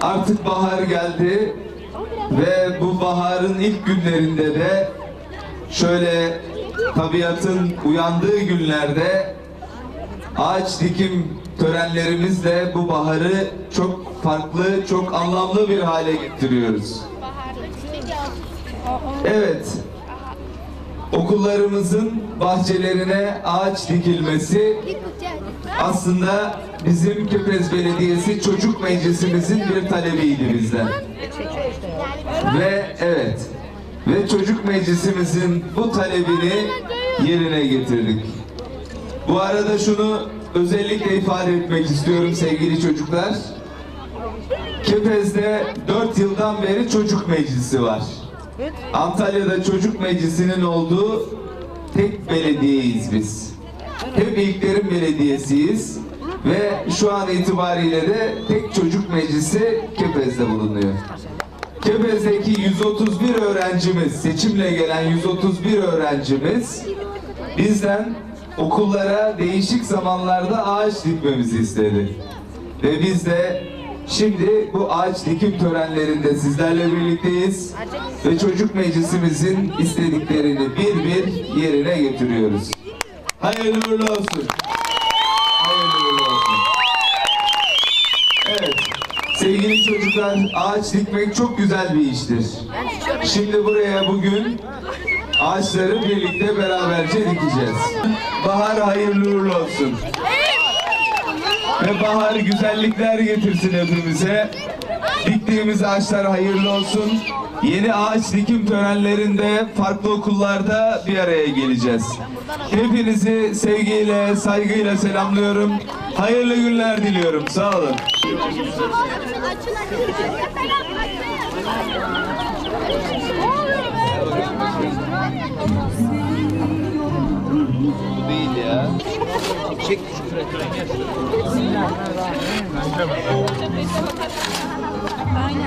Artık bahar geldi ve bu baharın ilk günlerinde de şöyle tabiatın uyandığı günlerde ağaç dikim törenlerimizle bu baharı çok farklı, çok anlamlı bir hale getiriyoruz. Evet, okullarımızın bahçelerine ağaç dikilmesi aslında bizim Köpez Belediyesi Çocuk Meclisimizin bir talebiydi bizden. Ve evet, ve Çocuk Meclisimizin bu talebini yerine getirdik. Bu arada şunu özellikle ifade etmek istiyorum sevgili çocuklar. Kepez'de 4 yıldan beri çocuk meclisi var. Antalya'da çocuk meclisinin olduğu tek belediyeyiz biz. Hep ilklerin belediyesiyiz ve şu an itibariyle de tek çocuk meclisi Kepez'de bulunuyor. Kepez'deki 131 öğrencimiz, seçimle gelen 131 öğrencimiz bizden okullara değişik zamanlarda ağaç dikmemizi istedi. Ve biz de şimdi bu ağaç dikim törenlerinde sizlerle birlikteyiz ve çocuk meclisimizin istediklerini bir bir yerine getiriyoruz. Hayırlı uğurlu olsun. Hayırlı uğurlu olsun. Evet. Sevgili çocuklar, ağaç dikmek çok güzel bir iştir. Şimdi buraya bugün ağaçları birlikte beraberce dikeceğiz. Bahar hayırlı uğurlu olsun. Ve bahar güzellikler getirsin hepimize. Diktiğimiz ağaçlar hayırlı olsun. Yeni ağaç dikim törenlerinde farklı okullarda bir araya geleceğiz. Hepinizi sevgiyle, saygıyla selamlıyorum. Hayırlı günler diliyorum. Sağ olun. değil ya. Çek Ezilir